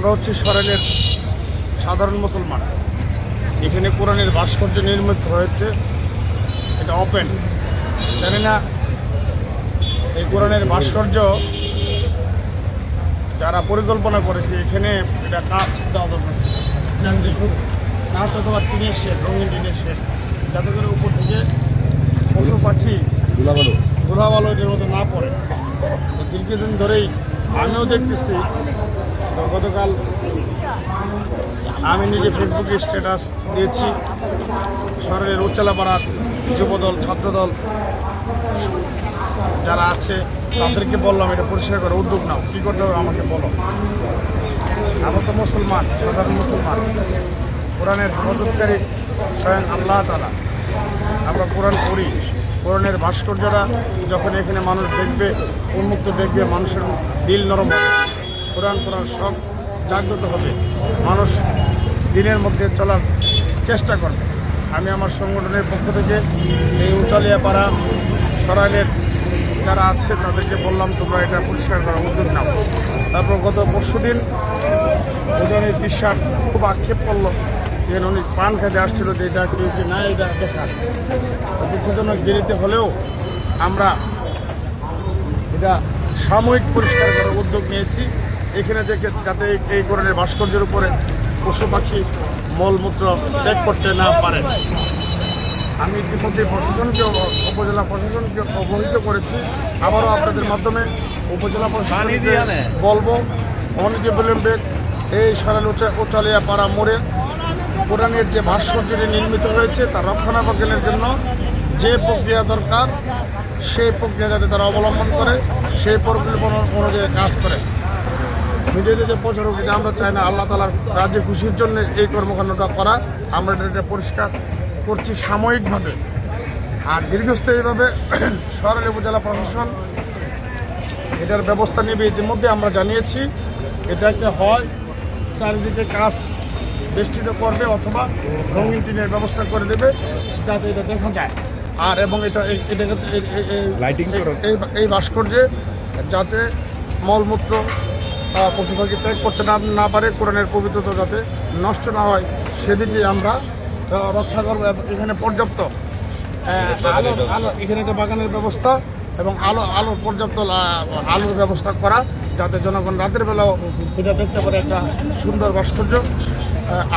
আমরা হচ্ছে সরেলের সাধারণ মুসলমান। এখানে কোরআনের ভাস্কর্য নির্মিত হয়েছে। এটা ওপেন জানি না এই কোরআনের ভাস্কর্য যারা পরিকল্পনা করেছে এখানে এটা কাজ দেওয়া কাজ অথবা টিনের শেড রঙিন টিনের শেড যাতে করে উপর থেকে পশু পাখি ধুলাবালু। ধুলাবালো এর মতো না পড়ে। দীর্ঘদিন ধরেই আমিও দেখতেছি তো গতকাল আমি নিজে ফেসবুকে স্ট্যাটাস দিয়েছি। শহরের উচ্চালাপাড়ার যুবদল, ছাত্রদল যারা আছে, তাদেরকে বললাম, এটা পরিষ্কার করে উদ্যোগ নাও। কী করতে হবে আমাকে বলো। আমরা তো মুসলমান, সাধারণ মুসলমান। কোরআনের হেফাজতকারী স্বয়ং আল্লাহ তালা আমরা কোরআন পড়ি। কোরআনের ভাস্কর্যরা যখন এখানে মানুষ দেখবে, উন্মুক্ত দেখবে, মানুষের দিল নরম কোরআন কোরআন সব জাগ্রত হবে। মানুষ দিনের মধ্যে চলার চেষ্টা করবে আমি আমার সংগঠনের পক্ষ থেকে এই উচালিয়া পাড়া সরাইলের যারা আছে, তাদেরকে বললাম, তোমরা এটা পরিষ্কার করার উদ্যোগ নাও। তারপর গত পরশু দিন ওজনের বিশ্বাস খুব আক্ষেপ করল। যে উনি পান খেতে আসছিল যে এটা কেউ যে না এটা দেখা। দুঃখজনক দেরিতে হলেও আমরা এটা সাময়িক পরিষ্কার করার উদ্যোগ নিয়েছি। এখানে থেকে যাতে এই- ধরনের ভাস্কর্যের উপরে পশু পাখি মলমূত্র ত্যাগ করতে না পারে। আমি ইতিমধ্যে প্রশাসনকে উপজেলা প্রশাসনকে অবহিত করেছি। আবারও আপনাদের মাধ্যমে উপজেলা প্রশাসনকে বলব অনেকে বিলম্বে এই সরাল উচালিয়া পাড়া মোড়ে কোরআনের যে ভাস্কর্যটি নির্মিত হয়েছে তার রক্ষণাবেক্ষণের জন্য যে প্রক্রিয়া দরকার সেই প্রক্রিয়া যাতে তারা অবলম্বন করে সেই পরিকল্পনা অনুযায়ী কাজ করে। মিডিয়াতে যে প্রচারক এটা আমরা চাই না আল্লাহ তালার রাজ্যে খুশির জন্য এই কর্মকাণ্ডটা করা। আমরা এটা- পরিষ্কার করছি সাময়িকভাবে। আর দীর্ঘস্থায়ীভাবে শহরের উপজেলা প্রশাসন এটার ব্যবস্থা নেবে ইতিমধ্যে আমরা জানিয়েছি। এটাকে হয় চারিদিকে কাজ বেষ্টিত করবে অথবা রঙিন টিনের ব্যবস্থা করে দেবে যাতে এটা দেখা যায়। আর এবং এটা এই- এটা যাতে এই- ভাস্কর্যে যাতে মলমূত্র পশু পাখি ত্যাগ করতে না না পারে কোরআনের পবিত্রতা যাতে নষ্ট না হয় সেদিকে আমরা রক্ষা করব। এখানে পর্যাপ্ত আলো আলো এখানে একটা বাগানের ব্যবস্থা এবং আলো আলো পর্যাপ্ত আলোর ব্যবস্থা করা যাতে জনগণ রাতের বেলাও এটা দেখতে পারে একটা সুন্দর ভাস্কর্য।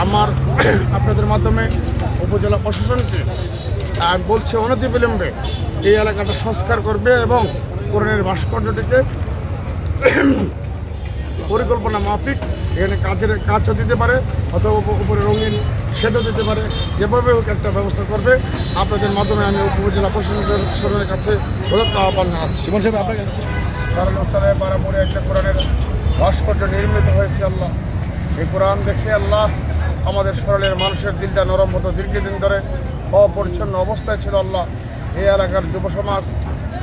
আমার আপনাদের মাধ্যমে উপজেলা প্রশাসনকে আহ, বলছে অনতি বিলম্বে এই এলাকাটা সংস্কার করবে এবং কোরআনের ভাস্কর্যটিকে পরিকল্পনা মাফিক এখানে কাজের কাজও দিতে পারে অথবা উপ- উপরে রঙিন সেটও দিতে পারে। যেভাবে হোক একটা ব্যবস্থা করবে। আপনাদের মাধ্যমে আমি উপজেলা প্রশাসনের কাছে প্রদত্ত আহ্বান জানাচ্ছি। কারণ পাড়ামুড়ে একটা কোরআনের ভাস্কর্য নির্মিত হয়েছে আল্লাহ। এই কোরআন দেখে আল্লাহ আমাদের সরলের মানুষের দিলটা নরম হতো। দীর্ঘদিন ধরে অপরিচ্ছন্ন অবস্থায় ছিল আল্লাহ। এই এলাকার যুব সমাজ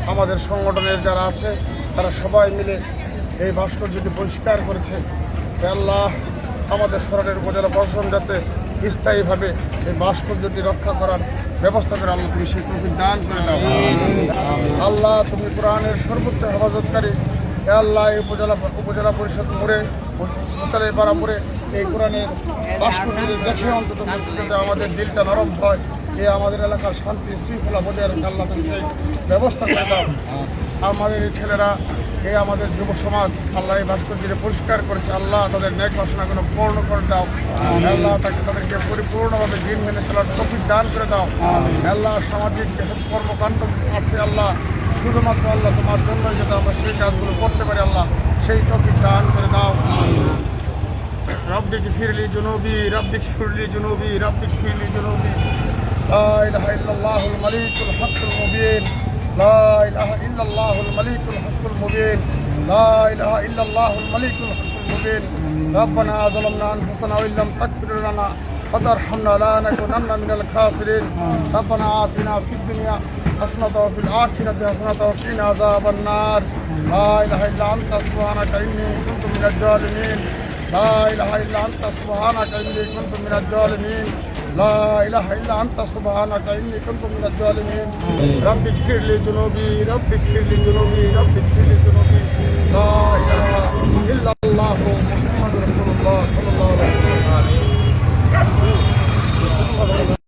আমাদের সংগঠনের যারা আছে তারা সবাই মিলে এই ভাস্কর্যটি পরিষ্কার করেছে আল্লাহ আমাদের সরলের উপজেলা প্রশাসন যাতে স্থায়ীভাবে এই ভাস্কর্যটি রক্ষা করার ব্যবস্থা করে আল্লাহ তুমি সেই তৌফিক দান করে দাও। আল্লাহ তুমি কোরআনের সর্বোচ্চ হেফাজতকারী। আল্লাহ এই উপজেলা উপজেলা পরিষদ মোড়ে উত্তরে পাড়া মোড়ে এই কোরআনের ভাস্কর্যটি দেখে অন্তত যাতে আমাদের দিলটা নরম হয় এ আমাদের এলাকার শান্তি শৃঙ্খলা বজায় রাখে আল্লাহ তুমি ব্যবস্থা করে দাও। আমাদের এই ছেলেরা এই আমাদের যুব সমাজ আল্লাহ এই পরিষ্কার করেছে। আল্লাহ তাদের ন্যায় বাসনাগুলো পূর্ণ করে দাও। আল্লাহ তাকে তাদেরকে পরিপূর্ণভাবে দিন মেনে চলার তফিক দান করে দাও। আল্লাহ সামাজিক যেসব কর্মকাণ্ড আছে আল্লাহ শুধুমাত্র আল্লাহ তোমার জন্য যেটা আমরা সেই কাজগুলো করতে পারি আল্লাহ সেই তফিক দান করে দাও। রবদিকে ফিরলি জুনুবি রব্দিক ফিরলি জুনুবি রব্দিক ফিরলি জুনবি। লা মালিকুল মুবিন। لا إله إلا الله الملك الحق المبين. لا إله إلا الله الملك الحق المبين. ربنا ظلمنا أنفسنا وإن لم تغفر لنا وترحمنا لا نكونن من الخاسرين. ربنا آتنا في الدنيا حسنة وفي الآخرة حسنة وقنا عذاب النار. لا إله إلا أنت سبحانك إني كنت من الظالمين. لا إله إلا أنت سبحانك إني كنت من الظالمين. لا إله إلا أنت سبحانك إني كنت من الظالمين رب اغفر لي ذنوبي رب اغفر لي ذنوبي رب اغفر لي ذنوبي لا إله إلا الله محمد رسول الله صلى الله عليه وسلم